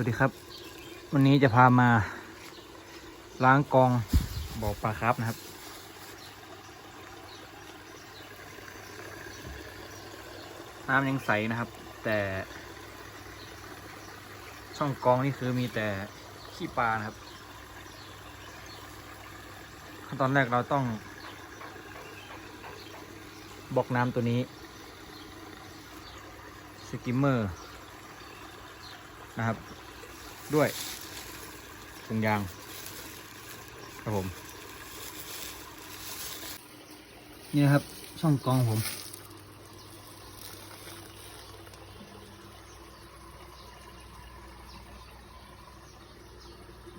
วัสดีครับ วันนี้จะพามาล้างกองบ่อปลาครับนะครับ น้ำยังใสนะครับ แต่ช่องกองนี่คือมีแต่ขี้ปลานะครับ ขั้นตอนแรกเราต้องบล็อกน้ำตัวนี้สกิมเมอร์นะครับ ด้วยถุงยางครับผม นี่นะครับช่องกองผม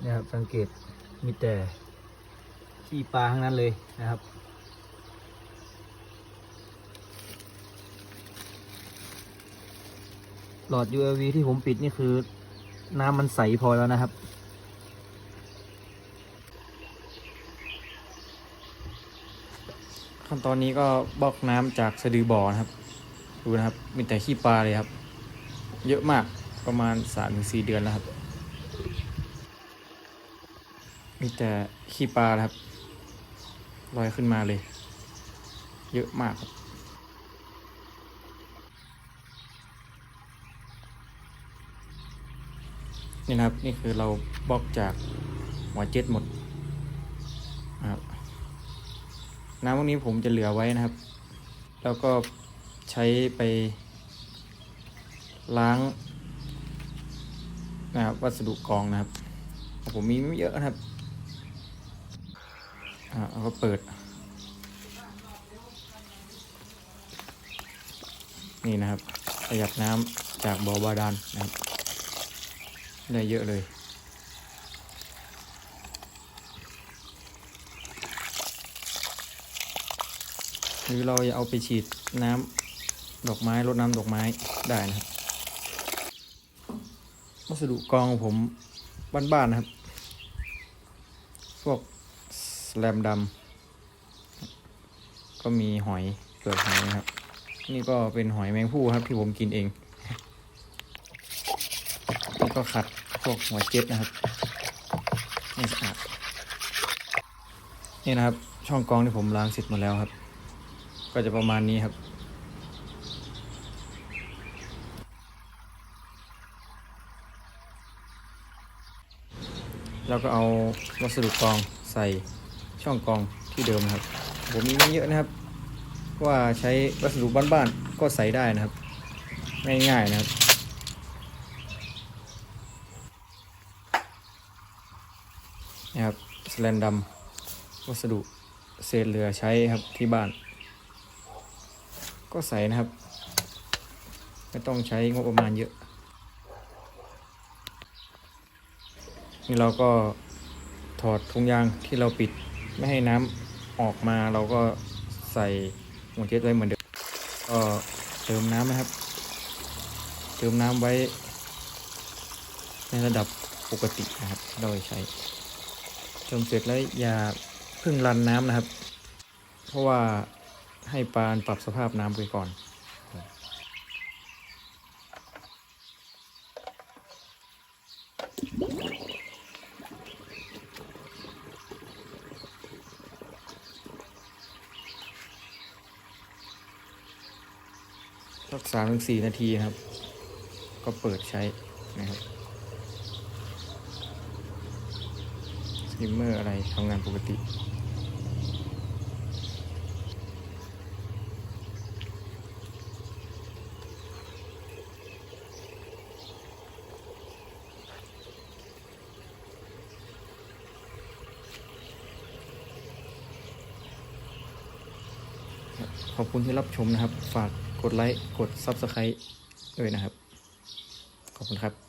นี่ครับสังเกตมีแต่ขี้ปลาทั้งนั้นเลยนะครับ หลอด ULV ที่ผมปิดนี่คือ น้ำมันใสพอแล้วนะครับ ขั้นตอนนี้ก็บล็อกน้ำจากสะดือบ่อนะครับ ดูนะครับ มีแต่ขี้ปลาเลยครับ เยอะมากประมาณ3-4เดือนแล้วครับ มีแต่ขี้ปลาครับลอยขึ้นมาเลย เยอะมากครับ นี่นะครับนี่คือเราบล็อกจากหัวเจ็ตหมดนะครับน้ำพวกนี้ผมจะเหลือไว้นะครับ แล้วก็ใช้ไปล้างนะครับวัสดุกรองนะครับ ผมมีไม่เยอะนะครับอ่าเราก็เปิด นี่นะครับประหยัดน้ำจากบ่อบาดาลนะครับ ได้เยอะเลย หรือเราจะเอาไปฉีดน้ำดอกไม้รดน้ำดอกไม้ได้นะครับวัสดุกรองผมบ้านๆนะครับ พวกสแลมดำก็มีหอยเปลือกหอยนะครับ นี่ก็เป็นหอยแมงผู้ครับที่ผมกินเองแล้วก็ขัด พวกหัวเจ็ตนะครับให้สะอาดนี่นะครับ ช่องกรองที่ผมล้างเสร็จหมดแล้วครับ ก็จะประมาณนี้ครับแล้วก็เอาวัสดุกรองใส่ช่องกรองที่เดิมนะครับ ผมมีไม่เยอะนะครับ ว่าใช้วัสดุบ้านๆก็ใส่ได้นะครับ ง่ายๆนะครับ นะครับสแลนดำวัสดุเศษเหลือใช้ครับที่บ้าน ก็ใส่นะครับ ไม่ต้องใช้งบประมาณเยอะ นี่เราก็ถอดทุงยางที่เราปิดไม่ให้น้ำออกมาเราก็ใส่หัวเจ็ตไว้เหมือนเดิมก็เติมน้ำนะครับ เติมน้ำไว้ในระดับปกตินะครับเราใช้ เติมเสร็จแล้วอย่าเพึ่งรันน้ำนะครับ เพราะว่าให้ปลาปรับสภาพน้ำไปก่อนสักสามถึงสี่นาทีครับ ก็เปิดใช้นะครับ สกิมเมอร์อะไรทำงานปกติ ขอบคุณที่รับชมนะครับ ฝากกดไลค์ กด Subscribe ด้วยนะครับ ขอบคุณครับ